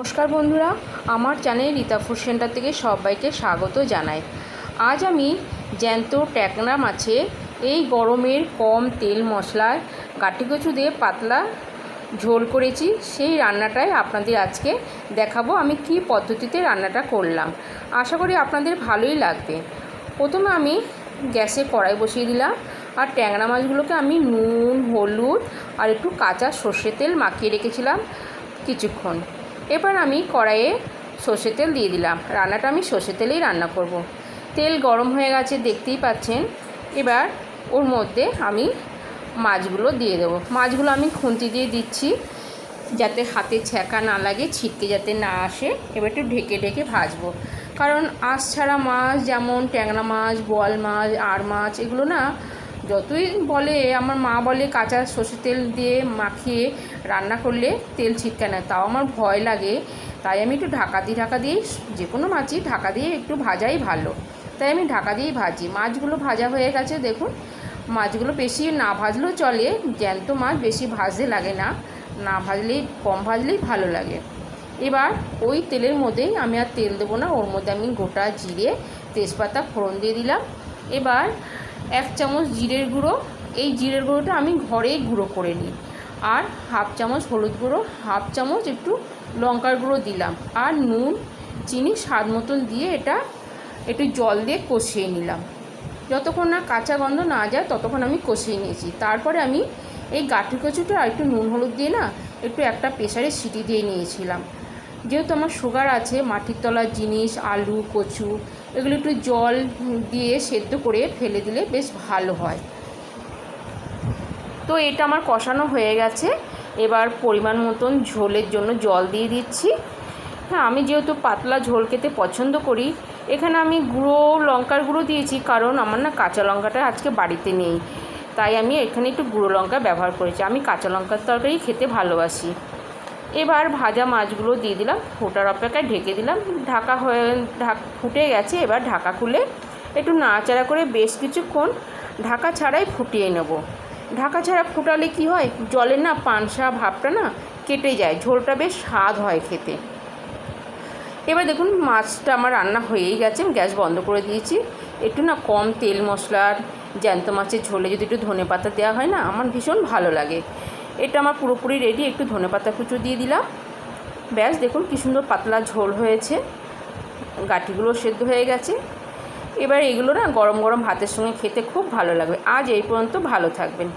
নমস্কার বন্ধুরা, আমার চ্যানেল রীতা ফুড সেন্টার থেকে সবাইকে স্বাগত জানাই। আজ আমি জ্যান্ত ট্যাকনা মাছে এই গরমের কম তেল মশলায় গাটি কচু দিয়ে পাতলা ঝোল করেছি। সেই রান্নাটাই আপনাদের আজকে দেখাবো, আমি কি পদ্ধতিতে রান্নাটা করলাম। আশা করি আপনাদের ভালোই লাগবে। প্রথমে আমি গ্যাসে কড়াই বসিয়ে দিলাম আর ট্যাংরা মাছগুলোকে আমি নুন, হলুদ আর একটু কাঁচা সর্ষে তেল মাখিয়ে রেখেছিলাম কিছুক্ষণ। এবার আমি কড়াইয়ে সর্ষে তেল দিয়ে দিলাম। রান্নাটা আমি সর্ষে তেলেই রান্না করব। তেল গরম হয়ে গেছে, দেখতেই পাচ্ছেন। এবার ওর মধ্যে আমি মাছগুলো দিয়ে দেবো। মাছগুলো আমি খুন্তি দিয়ে দিচ্ছি, যাতে হাতে ছ্যাঁকা না লাগে, ছিটকে যাতে না আসে। এবার একটু ঢেকে ঢেকে ভাজবো। কারণ আঁশ ছাড়া মাছ, যেমন ট্যাংরা মাছ, বোয়াল মাছ আর মাছ, এগুলো না যতই বলে, আমার মা বলে কাঁচা সর্ষের তেল দিয়ে মাখিয়ে রান্না করলে তেল ছিটকে না, তাও আমার ভয় লাগে। তাই আমি একটু ঢাকা দিয়ে, ঢাকা দিয়েই যে কোনো মাছই ঢাকা দিয়ে একটু ভাজাই ভালো। তাই আমি ঢাকা দিয়েই ভাজি। মাছগুলো ভাজা হয়ে গেছে, দেখুন। মাছগুলো বেশি না ভাজলেও চলে, জ্যান্ত মাছ বেশি ভাজতে লাগে না। না ভাজলেই, কম ভাজলেই ভালো লাগে। এবার ওই তেলের মধ্যেই আমি আর তেল দেবো না, ওর মধ্যে আমি গোটা জিরে, তেজপাতা, ফোড়ন দিয়ে দিলাম। এবার এক চামচ জিরের গুঁড়ো। এই জিরের গুঁড়োটা আমি ঘরেই গুঁড়ো করে নিই। আর হাফ চামচ হলুদ গুঁড়ো, হাফ চামচ একটু লঙ্কার গুঁড়ো দিলাম। আর নুন, চিনি, স্বাদ মতন দিয়ে এটা একটু জল দিয়ে কষিয়ে নিলাম। যতক্ষণ না কাঁচা গন্ধ না যায়, ততক্ষণ আমি কষিয়ে নিয়েছি। তারপরে আমি এই গাঠি কচুটা আর একটু নুন হলুদ দিয়ে না একটু একটা প্রেশারে সিটি দিয়ে নিয়েছিলাম। যেহেতু আমার সুগার আছে, মাটির তলার জিনিস, আলু, কচু এগুলো একটু জল দিয়ে সেদ্ধ করে ফেলে দিলে বেশ ভালো হয়। তো এটা আমার কষানো হয়ে গেছে। এবার পরিমাণ মতন ঝোলের জন্য জল দিয়ে দিচ্ছি। হ্যাঁ আমি যেহেতু পাতলা ঝোল খেতে পছন্দ করি, এখানে আমি গুঁড়ো, লঙ্কার গুঁড়ো দিয়েছি, কারণ আমার না কাঁচা লঙ্কাটা আজকে বাড়িতে নেই। তাই আমি এখানে একটু গুঁড়ো লঙ্কা ব্যবহার করেছি। আমি কাঁচা লঙ্কার তরকারি খেতে ভালোবাসি। এবার ভাজা মাছগুলো দিয়ে দিলাম, ফোটার অপেক্ষায় ঢেকে দিলাম। ঢাকা হয়ে, ঢাক, ফুটে গেছে, এবার ঢাকা খুলে একটু নাড়াচাড়া করে বেশ কিছুক্ষণ ঢাকা ছাড়াই ফুটিয়ে নেব। ঢাকা ছাড়া ফুটালে কি হয়? জলের না পানসা ভাবটা না কেটে যায়, ঝোলটা বেশ স্বাদ হয় খেতে। এবার দেখুন, মাছটা আমার রান্না হয়েই গেছে, আমি গ্যাস বন্ধ করে দিয়েছি। একটু না কম তেল মশলার জ্যান্ত মাছের ঝোলে যদি একটু ধনে পাতা দেওয়া হয় না, আমার ভীষণ ভালো লাগে। এটা আমার পুরোপুরি রেডি একটু ধনে পাতা কুচো দিয়ে দিলাম। ব্যাস, দেখুন কী সুন্দর পাতলা ঝোল হয়েছে। গাঠিগুলো সেদ্ধ হয়ে গেছে। এবার এগুলো না গরম গরম ভাতের সঙ্গে খেতে খুব ভালো লাগবে। আজ এই পর্যন্ত ভালো থাকবেন।